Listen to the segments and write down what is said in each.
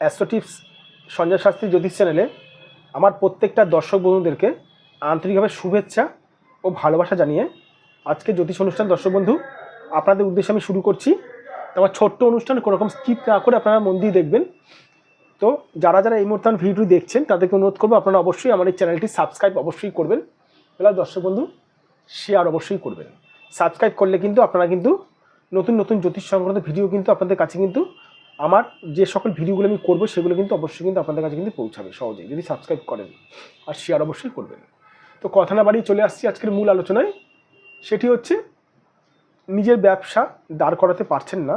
Astro tips Sanjay Shastri জ্যোতিষ চ্যানেলে আমার প্রত্যেকটা দর্শক বন্ধুদেরকে আন্তরিকভাবে শুভেচ্ছা ও ভালোবাসা জানিয়ে আজকে জ্যোতিষ অনুষ্ঠান। দর্শক বন্ধু, আপনাদের উদ্দেশ্যে আমি শুরু করছি। আমার ছোট্ট অনুষ্ঠান কোনো রকম স্কিপ না করে আপনারা মন দিয়ে দেখবেন। তো যারা যারা এই মুহূর্তে আমার ভিডিওটি দেখছেন, তাদেরকে অনুরোধ করব আপনারা অবশ্যই আমার এই চ্যানেলটি সাবস্ক্রাইব অবশ্যই করবেন। এবার দর্শক বন্ধু শেয়ার অবশ্যই করবেন। সাবস্ক্রাইব করলে কিন্তু আপনারা কিন্তু নতুন নতুন জ্যোতিষ সংক্রান্ত ভিডিও কিন্তু আপনাদের কাছে কিন্তু আমার যে সকল ভিডিওগুলো আমি করব, সেগুলো কিন্তু অবশ্যই কিন্তু আপনাদের কাছে কিন্তু পৌঁছাবে সহজেই, যদি সাবস্ক্রাইব করেন। আর শেয়ার অবশ্যই করবেন। তো কথা না বাড়িয়ে চলে আসছি আজকের মূল আলোচনায়। সেটি হচ্ছে, নিজের ব্যবসা দাঁড় করাতে পারছেন না,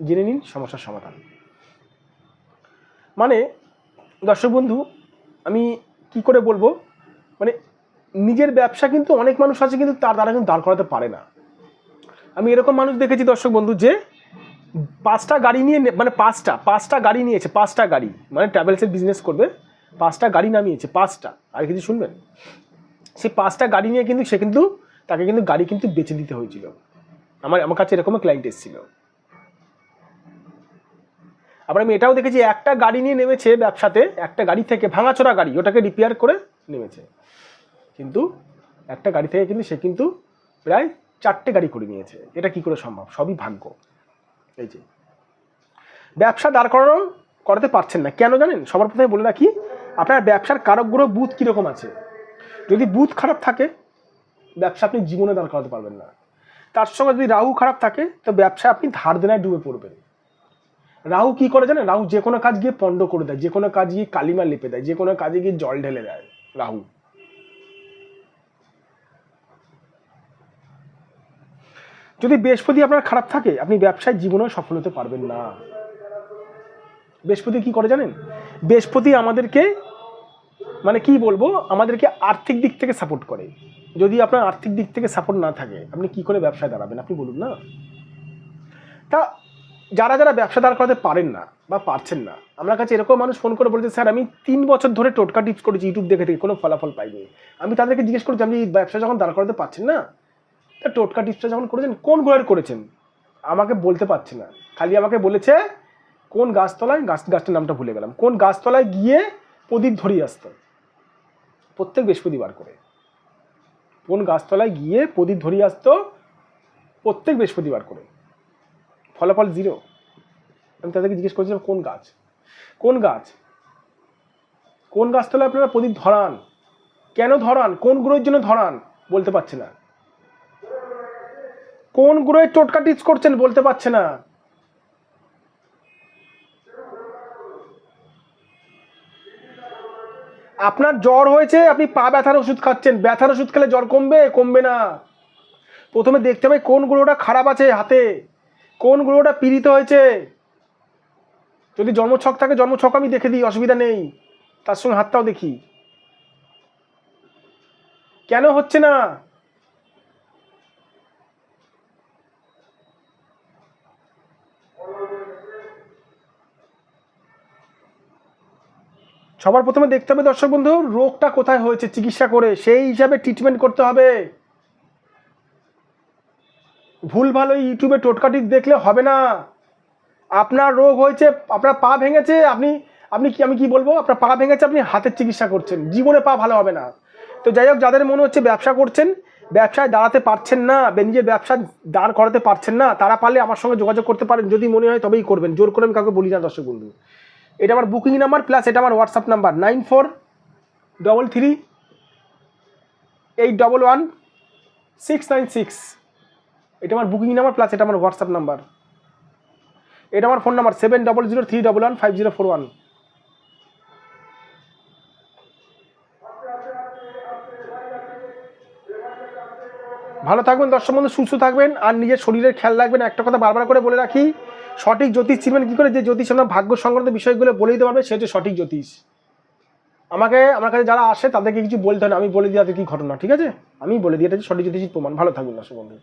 জেনে নিন সমস্যার সমাধান। মানে দর্শক বন্ধু, আমি কি করে বলব? মানে নিজের ব্যবসা কিন্তু অনেক মানুষ আছে কিন্তু তার দ্বারা কিন্তু দাঁড় করাতে পারে না। আমি এরকম মানুষ দেখেছি দর্শক বন্ধু যে পাঁচটা গাড়ি নিয়ে মানে পাঁচটা পাঁচটা গাড়ি নিয়েছে, পাঁচটা গাড়ি। মানে ট্রাভেলসের বিজনেস করবে, পাঁচটা গাড়ি নামিয়েছে, পাঁচটা। আর কিছু শুনবেন? সেই পাঁচটা গাড়ি নিয়ে কিন্তু সে কিন্তু, তাকে কিন্তু গাড়ি কিন্তু বেচে দিতে হয়েছিল। আমার আমার কাছে এরকম ক্লায়েন্ট এসেছিল। আবার আমি এটাও দেখেছি, একটা গাড়ি নিয়ে নেমেছে ব্যবসাতে, একটা গাড়ি থেকে ভাঙাচোরা গাড়ি, ওটাকে রিপেয়ার করে নেমেছে। কিন্তু একটা গাড়ি থেকে কিন্তু সে কিন্তু প্রায় চারটে গাড়ি করে নিয়েছে। এটা কি করে সম্ভব? সবই ভাগ্য। এই যে। ব্যবসা দাঁড় করানো করাতে পারছেন না। কেন জানেন? সবার প্রথমে বলে রাখি, আপনার ব্যবসার কারকগুলো বুথ কীরকম আছে? যদি বুথ খারাপ থাকে, ব্যবসা আপনি জীবনে দাঁড় করাতে পারবেন না। তার সঙ্গে যদি রাহু খারাপ থাকে, তো ব্যবসায় আপনি ধার দেনায় ডুবে পড়বেন। রাহু কি করে জানেন? রাহু যে কোনো কাজ গিয়ে পণ্ড করে দেয়, যে কোনো কাজ গিয়ে কালিমা লেপে দেয়, যে কোনো কাজে গিয়ে জল ঢেলে দেয় রাহু। যদি বৃহস্পতি আপনার খারাপ থাকে, আপনি ব্যবসায় জীবনেও সফল হতে পারবেন না। বৃহস্পতি কি করে জানেন? বৃহস্পতি আমাদেরকে মানে কি বলব, আমাদেরকে আর্থিক দিক থেকে সাপোর্ট করে। যদি আপনার আর্থিক দিক থেকে সাপোর্ট না থাকে, আপনি কি করে ব্যবসায় দাঁড়াবেন? আপনি বলুন না। তা যারা যারা ব্যবসা দাঁড় করাতে পারেন না বা পারছেন না, আমার কাছে এরকম মানুষ ফোন করে বলেছে, স্যার, আমি তিন বছর ধরে টোটকা টিপস করেছি ইউটিউব দেখে থেকে কোনো ফলাফল পাইনি। আমি তাদেরকে জিজ্ঞেস করছি, আপনি ব্যবসা যখন দাঁড় করাতে পারছেন না তা টোটকা টিপসটা যখন করেছেন, কোন গ্রহের করেছেন? আমাকে বলতে পারছে না। খালি আমাকে বলেছে, কোন গাছতলায়, গাছ, গাছটার নামটা ভুলে গেলাম, কোন গাছতলায় গিয়ে প্রদীপ ধরিয়ে আসতো? প্রত্যেক বৃহস্পতিবার করে। কোন গাছতলায় গিয়ে প্রদীপ ধরিয়ে আসতো? প্রত্যেক বৃহস্পতিবার করে। ফলাফল জিরো আমি তাদেরকে জিজ্ঞেস করেছিলাম, কোন গাছ? কোন গাছ? কোন গাছতলায় আপনারা প্রদীপ ধরান? কেন ধরান? কোন গ্রহের জন্য ধরান? বলতে পারছে না। কোন গ্রহের টোটকা টিচ করছেন বলতে পারছে না। আপনার জ্বর হয়েছে, আপনি পা ব্যথার ওষুধ খাচ্ছেন। ব্যথার ওষুধ খেলে জ্বর কমবে? কমবে না। প্রথমে দেখতে হবে কোন গ্রহটা খারাপ আছে হাতে। কোন গ্রহটা পীড়িত হয়েছে। যদি জন্মছক থাকে, জন্মছক আমি দেখে দিই, অসুবিধা নেই। তার সঙ্গে হাতটাও দেখি। কেন হচ্ছে না? সবার প্রথমে দেখতে হবে দর্শক বন্ধু, রোগটা কোথায় হয়েছে, চিকিৎসা করে সেই হিসাবে ট্রিটমেন্ট করতে হবে। ভুল ভালো ইউটিউবে টোটকাটি দেখলে হবে না। আপনার রোগ হয়েছে, আপনার পা ভেঙেছে, আপনি আপনি কি, আমি কি বলব? আপনার পা ভেঙেছে, আপনি হাতের চিকিৎসা করছেন, জীবনে পা ভালো হবে না। তো যাই হোক, যাদের মনে হচ্ছে ব্যবসা করছেন, ব্যবসায় দাঁড়াতে পারছেন না নিজের ব্যবসা দাঁড় করাতে পারছেন না, তারা পারলে আমার সঙ্গে যোগাযোগ করতে পারেন। যদি মনে হয় তবেই করবেন। জোর করে আমি কাউকে বলি না দর্শক বন্ধু। এটা আমার বুকিং নাম্বার প্লাস এটা আমার WhatsApp number nine four double three eight double one six nine six এটা আমার বুকিং নাম্বার প্লাস এটা আমার হোয়াটসঅ্যাপ নাম্বার এটা আমার phone number seven double zero three double one five zero four one ভালো থাকবেন, দর্শক বন্ধু, সুস্থ থাকবেন, আর নিজের শরীরের খেয়াল রাখবেন। একটা কথা বারবার করে বলে রাখি সঠিক জ্যোতিষ চিনবেন কী করে? যে জ্যোতিষ আমরা ভাগ্য সংক্রান্ত বিষয়গুলো বলে দিতে পারবে, সে হচ্ছে সঠিক জ্যোতিষ। আমাকে, আমার কাছে যারা আসে, তাদেরকে কিছু বলতে হয় না। আমি বলে দিই তাদের কি ঘটনা, ঠিক আছে? আমি বলে দিই, এটা সঠিক জ্যোতিষীর প্রমাণ। ভালো থাকবেন না বন্ধু।